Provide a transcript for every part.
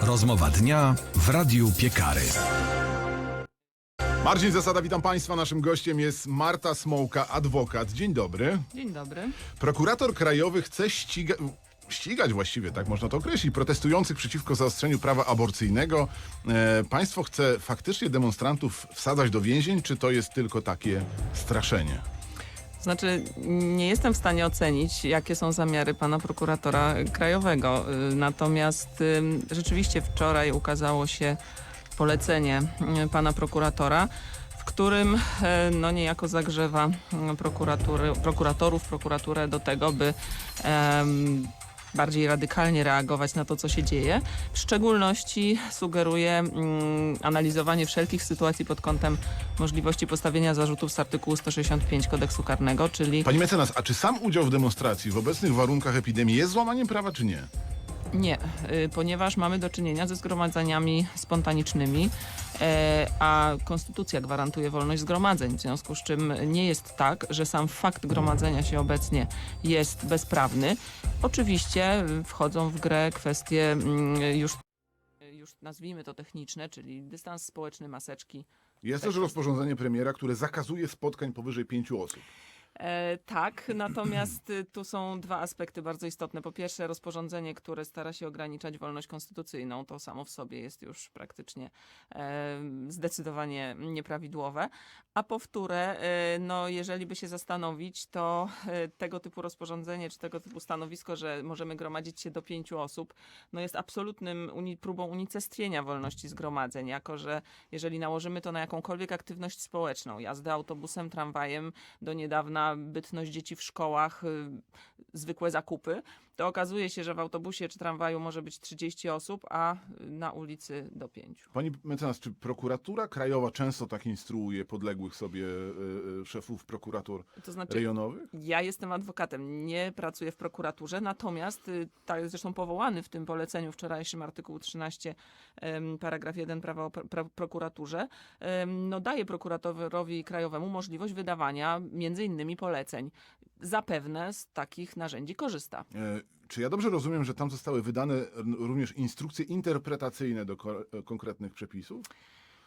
Rozmowa dnia w Radiu Piekary. Marcin Zasada, witam Państwa. Naszym gościem jest Marta Smołka, adwokat. Dzień dobry. Dzień dobry. Prokurator krajowy chce ściga... ścigać właściwie, tak można to określić, protestujących przeciwko zaostrzeniu prawa aborcyjnego. E, państwo chce faktycznie demonstrantów wsadzać do więzień, czy to jest tylko takie straszenie? Znaczy, nie jestem w stanie ocenić, jakie są zamiary pana prokuratora krajowego. Y, Natomiast ym, rzeczywiście wczoraj ukazało się polecenie y, pana prokuratora, w którym no, niejako zagrzewa y, prokuratury, prokuratorów, prokuraturę do tego, by em, bardziej radykalnie reagować na to, co się dzieje. W szczególności sugeruje mm, analizowanie wszelkich sytuacji pod kątem możliwości postawienia zarzutów z artykułu 165 kodeksu karnego, czyli Pani mecenas, a czy sam udział w demonstracji w obecnych warunkach epidemii jest złamaniem prawa, czy nie? Nie, y, ponieważ mamy do czynienia ze zgromadzeniami spontanicznymi, e, a konstytucja gwarantuje wolność zgromadzeń, w związku z czym nie jest tak, że sam fakt gromadzenia się obecnie jest bezprawny. Oczywiście y, wchodzą w grę kwestie mm, już już nazwijmy to techniczne, czyli dystans społeczny, maseczki, Jest też rozporządzenie premiera, które zakazuje spotkań powyżej pięciu osób. E, tak, natomiast y, tu są dwa aspekty bardzo istotne. Po pierwsze, rozporządzenie, które stara się ograniczać wolność konstytucyjną, to samo w sobie jest już praktycznie e, zdecydowanie nieprawidłowe. A po wtóre, no, jeżeli by się zastanowić, to e, tego typu rozporządzenie, czy tego typu stanowisko, że możemy gromadzić się do pięciu osób, no jest absolutnym uni- próbą unicestwienia wolności zgromadzeń, jako że jeżeli nałożymy to na jakąkolwiek aktywność społeczną, jazdę autobusem, tramwajem, do niedawna bytność dzieci w szkołach, y, zwykłe zakupy, to okazuje się, że w autobusie czy tramwaju może być 30 osób, a na ulicy do 5. Pani mecenas, czy prokuratura krajowa często tak instruuje podległych sobie y, y, szefów prokuratur To znaczy, rejonowych? Ja jestem adwokatem, nie pracuję w prokuraturze, natomiast y, tak zresztą powołany w tym poleceniu wczorajszym artykuł 13 em, paragraf 1 prawa o pro- prokuraturze no daje prokuratorowi krajowemu możliwość wydawania między innymi poleceń. Zapewne z takich narzędzi korzysta. E, Czy ja dobrze rozumiem, że tam zostały wydane również instrukcje interpretacyjne do ko- e, konkretnych przepisów?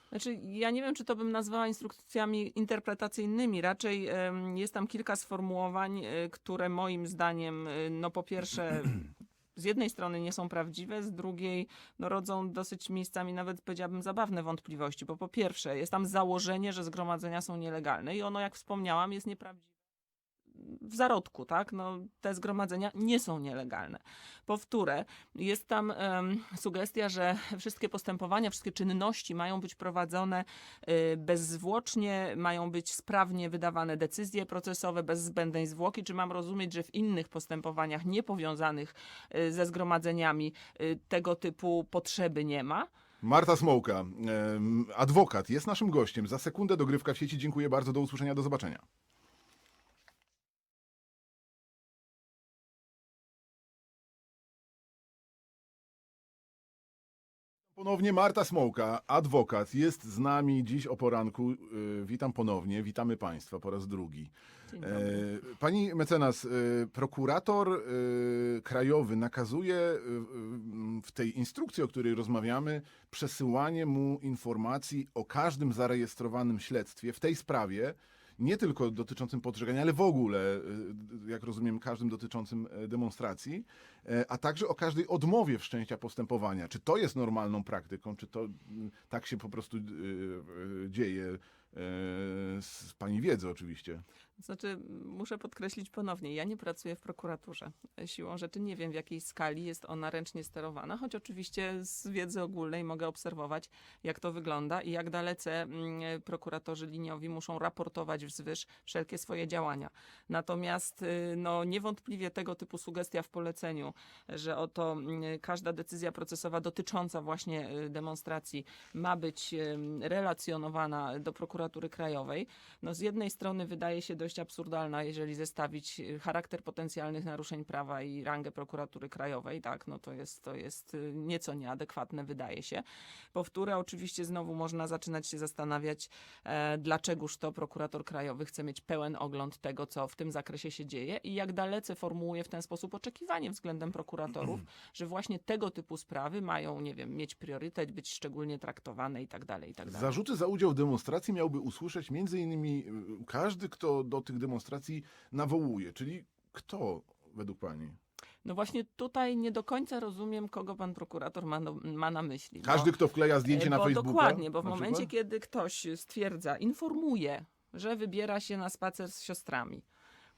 Znaczy, ja nie wiem, czy to bym nazwała instrukcjami interpretacyjnymi. Raczej jest tam kilka sformułowań, y, które moim zdaniem, y, no po pierwsze, z jednej strony nie są prawdziwe, z drugiej no, rodzą dosyć miejscami nawet powiedziałabym zabawne wątpliwości, bo po pierwsze jest tam założenie, że zgromadzenia są nielegalne i ono, jak wspomniałam, jest nieprawdziwe w zarodku, tak? No, te zgromadzenia nie są nielegalne. Po wtóre, jest tam sugestia, że wszystkie postępowania, wszystkie czynności mają być prowadzone y, bezzwłocznie, mają być sprawnie wydawane decyzje procesowe bez zbędnej zwłoki. Czy mam rozumieć, że w innych postępowaniach niepowiązanych y, ze zgromadzeniami y, tego typu potrzeby nie ma? Marta Smołka, adwokat, jest naszym gościem. Za sekundę dogrywka w sieci. Dziękuję bardzo. Do usłyszenia. Do zobaczenia. Ponownie Marta Smołka, adwokat, jest z nami dziś o poranku. Y, Witam ponownie, witamy Państwa po raz drugi. Dzień E. Pani mecenas, e, prokurator e, krajowy nakazuje e, e, w tej instrukcji, o której rozmawiamy, przesyłanie mu informacji o każdym zarejestrowanym śledztwie w tej sprawie, nie tylko dotyczącym podżegania, ale w ogóle, e, jak rozumiem, każdym dotyczącym e, demonstracji, e, a także o każdej odmowie wszczęcia postępowania. Czy to jest normalną praktyką, czy to mm, tak się po prostu e, e, dzieje, e, z Pani wiedzy oczywiście? Znaczy, muszę podkreślić ponownie, ja nie pracuję w prokuraturze. Siłą rzeczy nie wiem, w jakiej skali jest ona ręcznie sterowana, choć oczywiście z wiedzy ogólnej mogę obserwować, jak to wygląda i jak dalece mm, prokuratorzy liniowi muszą raportować wzwyż wszelkie swoje działania. Natomiast y, no, niewątpliwie tego typu sugestia w poleceniu, że oto mm, każda decyzja procesowa dotycząca właśnie y, demonstracji ma być relacjonowana do prokuratury krajowej, no z jednej strony wydaje się dość dość absurdalna, jeżeli zestawić y, charakter potencjalnych naruszeń prawa i rangę prokuratury krajowej, tak, no to jest, to jest y, nieco nieadekwatne, wydaje się. Powtórę, oczywiście znowu można zaczynać się zastanawiać, e, dlaczegoż to prokurator krajowy chce mieć pełen ogląd tego, co w tym zakresie się dzieje i jak dalece formułuje w ten sposób oczekiwanie względem prokuratorów, że właśnie tego typu sprawy mają, nie wiem, mieć priorytet, być szczególnie traktowane i tak dalej, i tak dalej. Zarzuty za udział w demonstracji miałby usłyszeć między innymi y, każdy, kto do tych demonstracji nawołuje, czyli kto według pani? No właśnie tutaj nie do końca rozumiem, kogo pan prokurator ma, no, ma na myśli. Każdy, kto wkleja zdjęcie E, na bo Facebooka? Dokładnie, bo w momencie, przykład? kiedy ktoś stwierdza, informuje, że wybiera się na spacer z siostrami,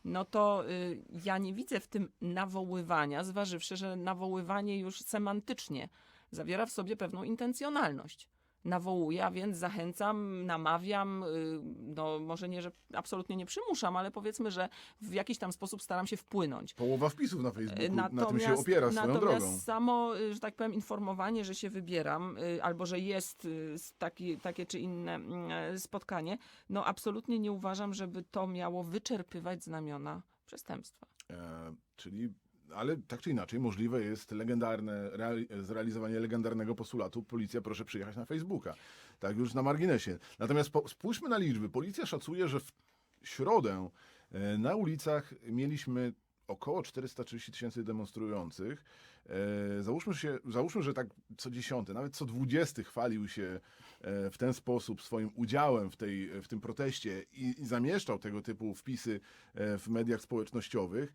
no to y, ja nie widzę w tym nawoływania, zważywszy, że nawoływanie już semantycznie zawiera w sobie pewną intencjonalność. Nawołuję, a więc zachęcam, namawiam, y, no może nie, że absolutnie nie przymuszam, ale powiedzmy, że w jakiś tam sposób staram się wpłynąć. Połowa wpisów na Facebooku na tym się Natomiast- opiera swoją natomiast drogą. samo, y, że tak powiem, informowanie, że się wybieram, y, albo że jest y, taki, takie czy inne mm, spotkanie, no absolutnie nie uważam, żeby to miało wyczerpywać znamiona przestępstwa. E, czyli, ale tak czy inaczej, możliwe jest legendarne, reali- zrealizowanie legendarnego postulatu policja proszę przyjechać na Facebooka. Tak już na marginesie. Natomiast spójrzmy na liczby. Policja szacuje, że w środę e, na ulicach mieliśmy około 430 tysięcy demonstrujących. E, załóżmy, się, załóżmy, że tak co dziesiąty, nawet co dwudziesty chwalił się e, w ten sposób swoim udziałem w, tej, w tym proteście i, i zamieszczał tego typu wpisy w mediach społecznościowych,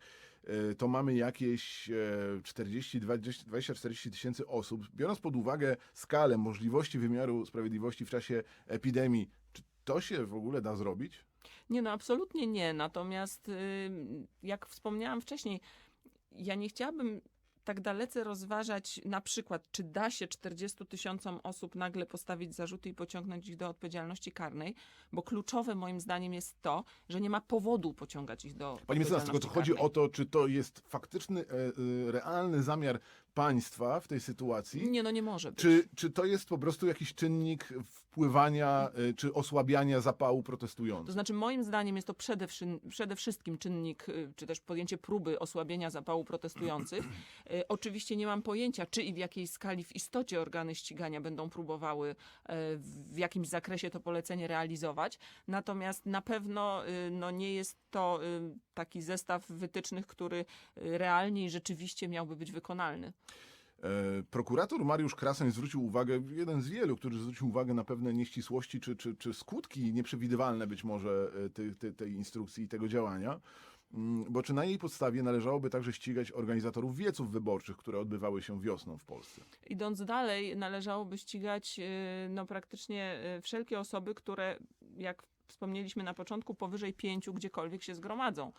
to mamy jakieś e, 40, 20-40 tysięcy osób. Biorąc pod uwagę skalę możliwości wymiaru sprawiedliwości w czasie epidemii, czy to się w ogóle da zrobić? Nie, no absolutnie nie. Natomiast, jak wspomniałam wcześniej, ja nie chciałabym tak dalece rozważać na przykład, czy da się 40 tysiącom osób nagle postawić zarzuty i pociągnąć ich do odpowiedzialności karnej, bo kluczowe moim zdaniem jest to, że nie ma powodu pociągać ich do Pani mecenas, tylko to chodzi o to, czy to jest faktyczny, e, e, realny zamiar państwa w tej sytuacji, Nie, no nie może być. czy, czy to jest po prostu jakiś czynnik wpływania e, czy osłabiania zapału To protestujących? znaczy, moim zdaniem jest to przede, wszy- przede wszystkim czynnik, y, czy też podjęcie próby osłabienia zapału protestujących. Y, Oczywiście nie mam pojęcia, czy i w jakiej skali w istocie organy ścigania będą próbowały y, w jakimś zakresie to polecenie realizować. Natomiast na pewno y, no, nie jest to y, taki zestaw wytycznych, który y, realnie i rzeczywiście miałby być wykonalny. E, Prokurator Mariusz Krasoń zwrócił uwagę, jeden z wielu, który zwrócił uwagę na pewne nieścisłości czy, czy, czy skutki nieprzewidywalne być może e, tej, tej, instrukcji i tego działania. Mm, Bo czy na jej podstawie należałoby także ścigać organizatorów wieców wyborczych, które odbywały się wiosną w Polsce? Idąc dalej, należałoby ścigać y, no, praktycznie wszelkie osoby, które, jak wspomnieliśmy na początku, powyżej pięciu gdziekolwiek się zgromadzą.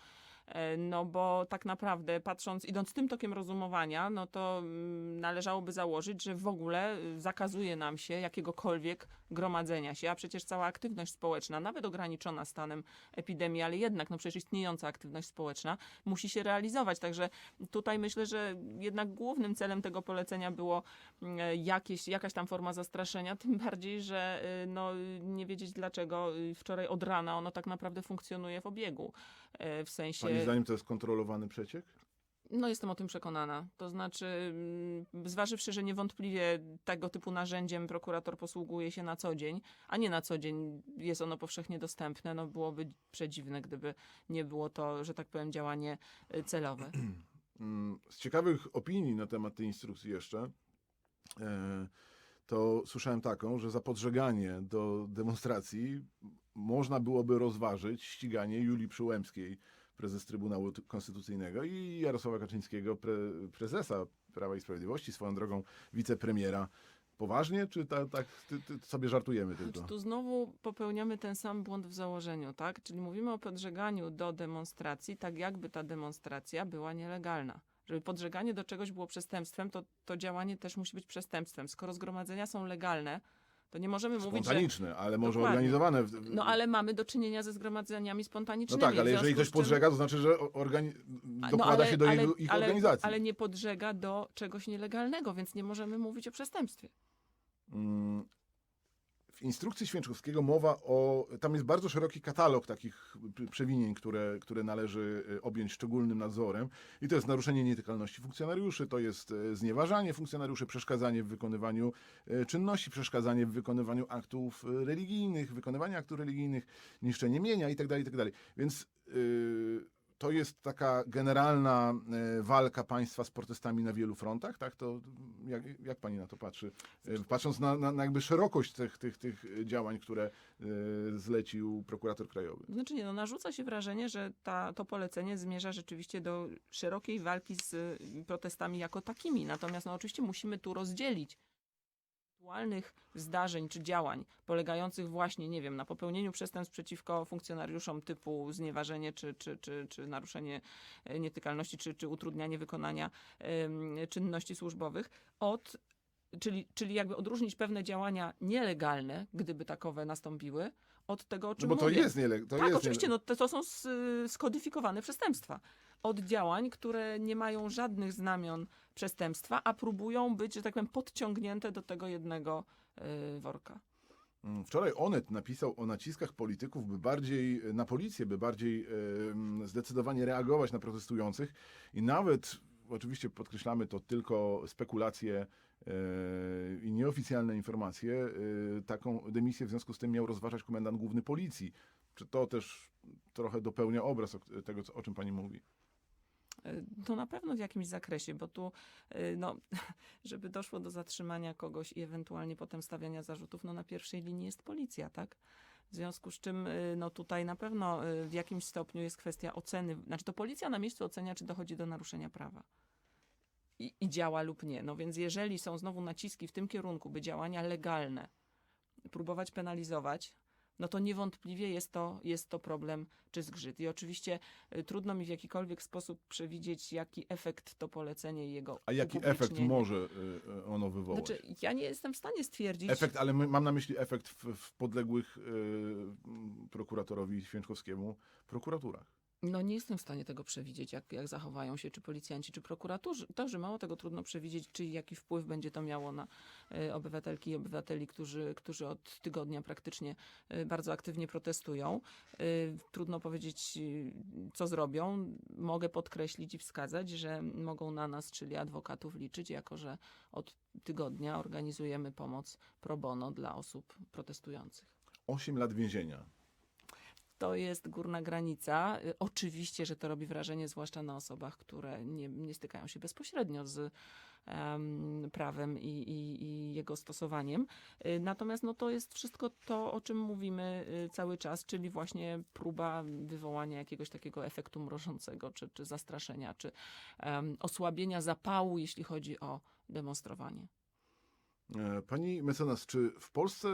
E, No bo tak naprawdę, patrząc, idąc tym tokiem rozumowania, no to mm, należałoby założyć, że w ogóle y, zakazuje nam się jakiegokolwiek gromadzenia się, a przecież cała aktywność społeczna, nawet ograniczona stanem epidemii, ale jednak, no przecież istniejąca aktywność społeczna musi się realizować. Także tutaj myślę, że jednak głównym celem tego polecenia było mm, jakieś, jakaś tam forma zastraszenia, tym bardziej, że y, no, y, nie wiedzieć dlaczego wczoraj od rana ono tak naprawdę funkcjonuje w obiegu. E, W sensie. Pani zdaniem to jest kontrolowany przeciek? No, jestem o tym przekonana. To znaczy, mm, zważywszy, że niewątpliwie tego typu narzędziem prokurator posługuje się na co dzień, a nie na co dzień jest ono powszechnie dostępne, no byłoby przedziwne, gdyby nie było to, że tak powiem, działanie y, celowe. Mm, Z ciekawych opinii na temat tej instrukcji jeszcze, e, to słyszałem taką, że za podżeganie do demonstracji można byłoby rozważyć ściganie Julii Przyłębskiej, prezes Trybunału Konstytucyjnego i Jarosława Kaczyńskiego, pre, prezesa Prawa i Sprawiedliwości, swoją drogą wicepremiera. Poważnie, czy ta, tak ty sobie żartujemy tylko? Tu znowu popełniamy ten sam błąd w założeniu, tak? Czyli mówimy o podżeganiu do demonstracji, tak jakby ta demonstracja była nielegalna. Żeby podżeganie do czegoś było przestępstwem, to to działanie też musi być przestępstwem. Skoro zgromadzenia są legalne, to nie możemy mówić, że... Spontaniczne, ale może Dokładnie. organizowane. W, No ale mamy do czynienia ze zgromadzeniami No spontanicznymi. tak, ale jeżeli ktoś podżega, to znaczy, że organi- A, dokłada ale- się do ale- ich ale, organizacji. Ale nie podżega do czegoś nielegalnego, więc nie możemy mówić o przestępstwie. Mm, w instrukcji Święczkowskiego mowa o. Tam jest bardzo szeroki katalog takich przewinień, które, które należy y, objąć szczególnym nadzorem. I to jest naruszenie nietykalności funkcjonariuszy, to jest e, znieważanie funkcjonariuszy, przeszkadzanie w wykonywaniu e, czynności, przeszkadzanie w wykonywaniu aktów e, religijnych, wykonywanie aktów religijnych, niszczenie mienia itd. itd. Więc y, to jest taka generalna e, walka państwa z protestami na wielu frontach, tak? To jak, jak pani na to patrzy? E, Patrząc na, na, na jakby szerokość tych, tych, tych działań, które e, zlecił prokurator krajowy. Znaczy nie, no narzuca się wrażenie, że ta, to polecenie zmierza rzeczywiście do szerokiej walki z protestami jako takimi. Natomiast no, oczywiście musimy tu rozdzielić aktualnych zdarzeń czy działań polegających właśnie, nie wiem, na popełnieniu przestępstw przeciwko funkcjonariuszom typu znieważenie czy, czy, czy, czy naruszenie e, nietykalności, czy, czy utrudnianie wykonania czynności służbowych od Czyli, czyli jakby odróżnić pewne działania nielegalne, gdyby takowe nastąpiły, od tego, o No czym bo to mówię. jest niele, to tak, jest oczywiście, niele- no to, są s- skodyfikowane przestępstwa. Od działań, które nie mają żadnych znamion przestępstwa, a próbują być, że tak powiem, podciągnięte do tego jednego y, worka. Mm, Wczoraj Onet napisał o naciskach polityków, by bardziej na policję, by bardziej em, zdecydowanie reagować na protestujących i nawet, oczywiście podkreślamy to tylko spekulacje i nieoficjalne informacje, e, taką dymisję w związku z tym miał rozważać komendant główny policji. Czy to też trochę dopełnia obraz tego, o czym pani mówi? Y, To na pewno w jakimś zakresie, bo tu, no, żeby doszło do zatrzymania kogoś i ewentualnie potem stawiania zarzutów, no na pierwszej linii jest policja, tak? W związku z czym, no tutaj na pewno w jakimś stopniu jest kwestia oceny, znaczy to policja na miejscu ocenia, czy dochodzi do naruszenia prawa. I, I działa lub nie. No więc jeżeli są znowu naciski w tym kierunku, by działania legalne próbować penalizować, no to niewątpliwie jest to, jest to problem czy zgrzyt. I oczywiście y, trudno mi w jakikolwiek sposób przewidzieć, jaki efekt to polecenie i jego A jaki efekt może e, ono wywołać? Znaczy, ja nie jestem w stanie stwierdzić. Efekt, ale my, mam na myśli efekt w, w podległych prokuratorowi Święczkowskiemu prokuraturach. No nie jestem w stanie tego przewidzieć, jak, jak zachowają się czy policjanci, czy prokuratorzy. To, mało tego trudno przewidzieć, czy jaki wpływ będzie to miało na e, obywatelki i obywateli, którzy, którzy od tygodnia praktycznie e, bardzo aktywnie protestują. E, Trudno powiedzieć, co zrobią. Mogę podkreślić i wskazać, że mogą na nas, czyli adwokatów, liczyć, jako że od tygodnia organizujemy pomoc pro bono dla osób protestujących. 8 lat więzienia. To jest górna granica. Y, Oczywiście, że to robi wrażenie, zwłaszcza na osobach, które nie, nie stykają się bezpośrednio z em, prawem i, i, i jego stosowaniem. Y, Natomiast no, to jest wszystko to, o czym mówimy y, cały czas, czyli właśnie próba wywołania jakiegoś takiego efektu mrożącego, czy, czy zastraszenia, czy em, osłabienia zapału, jeśli chodzi o demonstrowanie. E, Pani mecenas, czy w Polsce,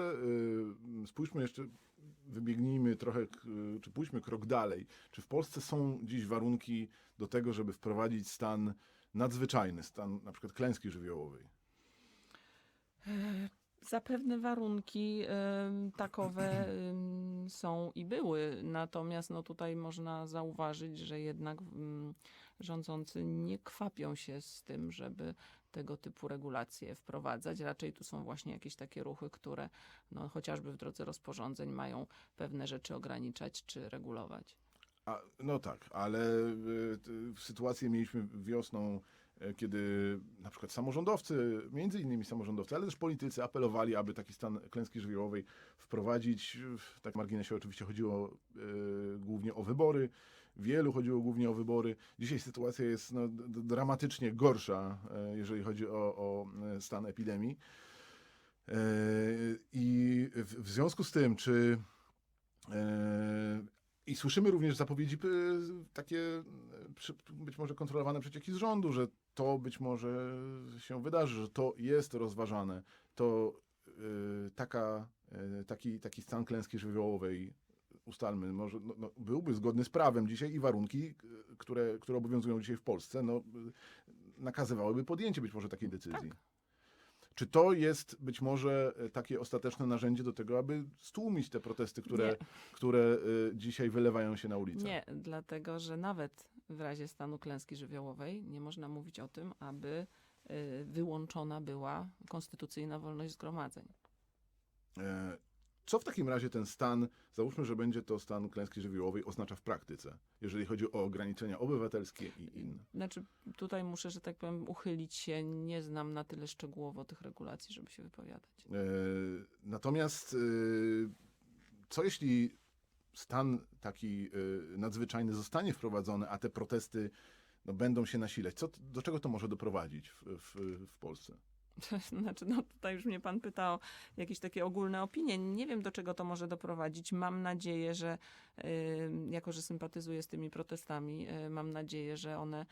spójrzmy jeszcze, wybiegnijmy trochę, e, czy pójdźmy krok dalej, czy w Polsce są dziś warunki do tego, żeby wprowadzić stan nadzwyczajny, stan na przykład klęski żywiołowej? Zapewne warunki takowe są i były, natomiast no tutaj można zauważyć, że jednak mm, rządzący nie kwapią się z tym, żeby tego typu regulacje wprowadzać. Raczej tu są właśnie jakieś takie ruchy, które no, chociażby w drodze rozporządzeń mają pewne rzeczy ograniczać czy regulować. A, no tak, ale e, t- sytuację mieliśmy wiosną, e, kiedy na przykład samorządowcy, między innymi samorządowcy, ale też politycy apelowali, aby taki stan klęski żywiołowej wprowadzić. W tak marginesie oczywiście chodziło e, głównie o wybory. Wielu chodziło głównie o wybory. Dzisiaj sytuacja jest no, dramatycznie gorsza, e, jeżeli chodzi o, o e, stan epidemii. E, I w, związku z tym, czy i słyszymy również zapowiedzi takie być może kontrolowane przecieki z rządu, że to być może się wydarzy, że to jest rozważane. To taka, taki, taki stan klęski żywiołowej, ustalmy, może no, no, byłby zgodny z prawem dzisiaj i warunki, y, które, które obowiązują dzisiaj w Polsce, no, y, nakazywałyby podjęcie być może takiej decyzji. Tak. Czy to jest być może e, takie ostateczne narzędzie do tego, aby stłumić te protesty, które, Nie. które dzisiaj wylewają się na ulicę? Nie, dlatego że nawet w razie stanu klęski żywiołowej nie można mówić o tym, aby wyłączona była konstytucyjna wolność zgromadzeń. E, Co w takim razie ten stan, załóżmy, że będzie to stan klęski żywiołowej, oznacza w praktyce, jeżeli chodzi o ograniczenia obywatelskie i inne? Znaczy, tutaj muszę, że tak powiem, uchylić się. Nie znam na tyle szczegółowo tych regulacji, żeby się wypowiadać. E, Natomiast e, co jeśli stan taki e, nadzwyczajny zostanie wprowadzony, a te protesty no, będą się nasilać? Co, do czego to może doprowadzić w, w, w Polsce? Znaczy, no tutaj już mnie pan pyta o jakieś takie ogólne opinie. Nie wiem, do czego to może doprowadzić. Mam nadzieję, że jako, że sympatyzuję z tymi protestami, y, mam nadzieję, że one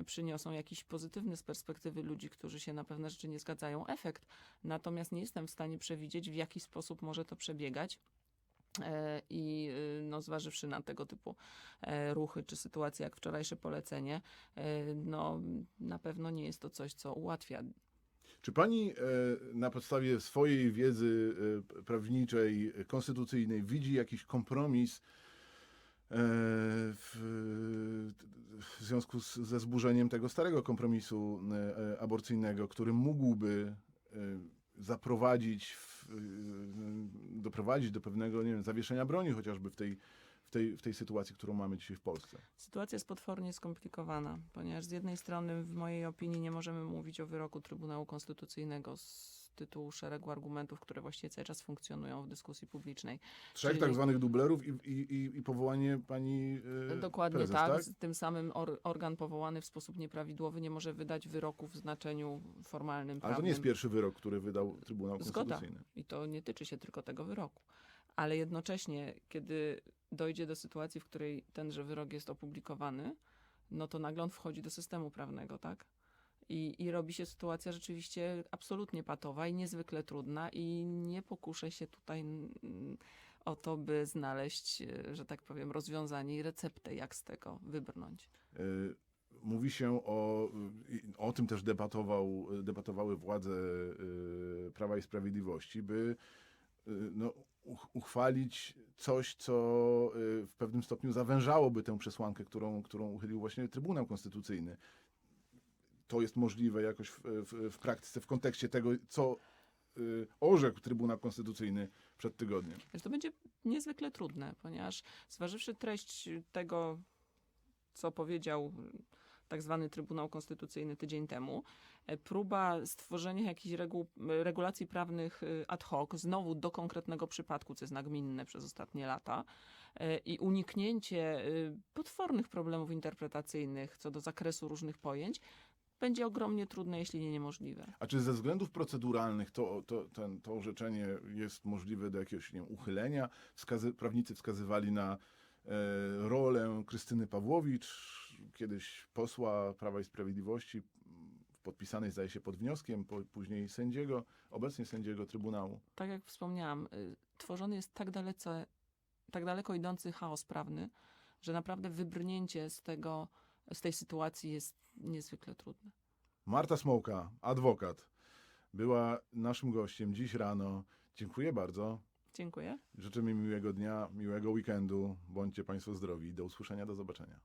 y, przyniosą jakiś pozytywny z perspektywy ludzi, którzy się na pewne rzeczy nie zgadzają, efekt. Natomiast nie jestem w stanie przewidzieć, w jaki sposób może to przebiegać. E, I y, no, zważywszy na tego typu e, ruchy czy sytuacje jak wczorajsze polecenie, e, no, na pewno nie jest to coś, co ułatwia Czy pani e, na podstawie swojej wiedzy e, prawniczej, konstytucyjnej widzi jakiś kompromis e, w, w związku z, ze zburzeniem tego starego kompromisu aborcyjnego, który mógłby zaprowadzić, w, doprowadzić do pewnego, nie wiem, zawieszenia broni chociażby w tej, w tej, w tej sytuacji, którą mamy dzisiaj w Polsce? Sytuacja jest potwornie skomplikowana, ponieważ z jednej strony, w mojej opinii, nie możemy mówić o wyroku Trybunału Konstytucyjnego z tytułu szeregu argumentów, które właściwie cały czas funkcjonują w dyskusji publicznej. Trzech Czyli- tak zwanych dublerów i, i, i, powołanie pani e, Dokładnie prezes, tak. tak? Tym samym or, organ powołany w sposób nieprawidłowy nie może wydać wyroku w znaczeniu formalnym, Ale prawnym. to nie jest pierwszy wyrok, który wydał Trybunał Zgoda. Konstytucyjny. I to nie tyczy się tylko tego wyroku. Ale jednocześnie, kiedy dojdzie do sytuacji, w której tenże wyrok jest opublikowany, no to nagle on wchodzi do systemu prawnego, tak? I, I robi się sytuacja rzeczywiście absolutnie patowa i niezwykle trudna i nie pokuszę się tutaj mm, o to, by znaleźć, e, że tak powiem, rozwiązanie i receptę, jak z tego wybrnąć. Y, Mówi się o, o tym też debatował, debatowały władze y, Prawa i Sprawiedliwości, by no, uchwalić coś, co y, w pewnym stopniu zawężałoby tę przesłankę, którą, którą uchylił właśnie Trybunał Konstytucyjny. To jest możliwe jakoś w, w, w praktyce, w kontekście tego, co y, orzekł Trybunał Konstytucyjny przed tygodniem. To będzie niezwykle trudne, ponieważ zważywszy treść tego, co powiedział tak zwany Trybunał Konstytucyjny tydzień temu, e, próba stworzenia jakichś reguł, regulacji prawnych y, ad hoc, znowu do konkretnego przypadku, co jest nagminne przez ostatnie lata, e, i uniknięcie potwornych problemów interpretacyjnych co do zakresu różnych pojęć, będzie ogromnie trudne, jeśli nie niemożliwe. A czy ze względów proceduralnych to, to, ten, to orzeczenie jest możliwe do jakiegoś nie wiem, uchylenia? Wskazy, prawnicy wskazywali na e, rolę Krystyny Pawłowicz, kiedyś posła Prawa i Sprawiedliwości, podpisanej zdaje się pod wnioskiem, po, później sędziego, obecnie sędziego Trybunału. tak jak wspomniałam, y, tworzony jest tak dalece, tak daleko idący chaos prawny, że naprawdę wybrnięcie z tego, z tej sytuacji jest niezwykle trudne. Marta Smołka, adwokat, była naszym gościem dziś rano. Dziękuję bardzo. Dziękuję. Życzymy miłego dnia, miłego weekendu. Bądźcie Państwo zdrowi. Do usłyszenia, do zobaczenia.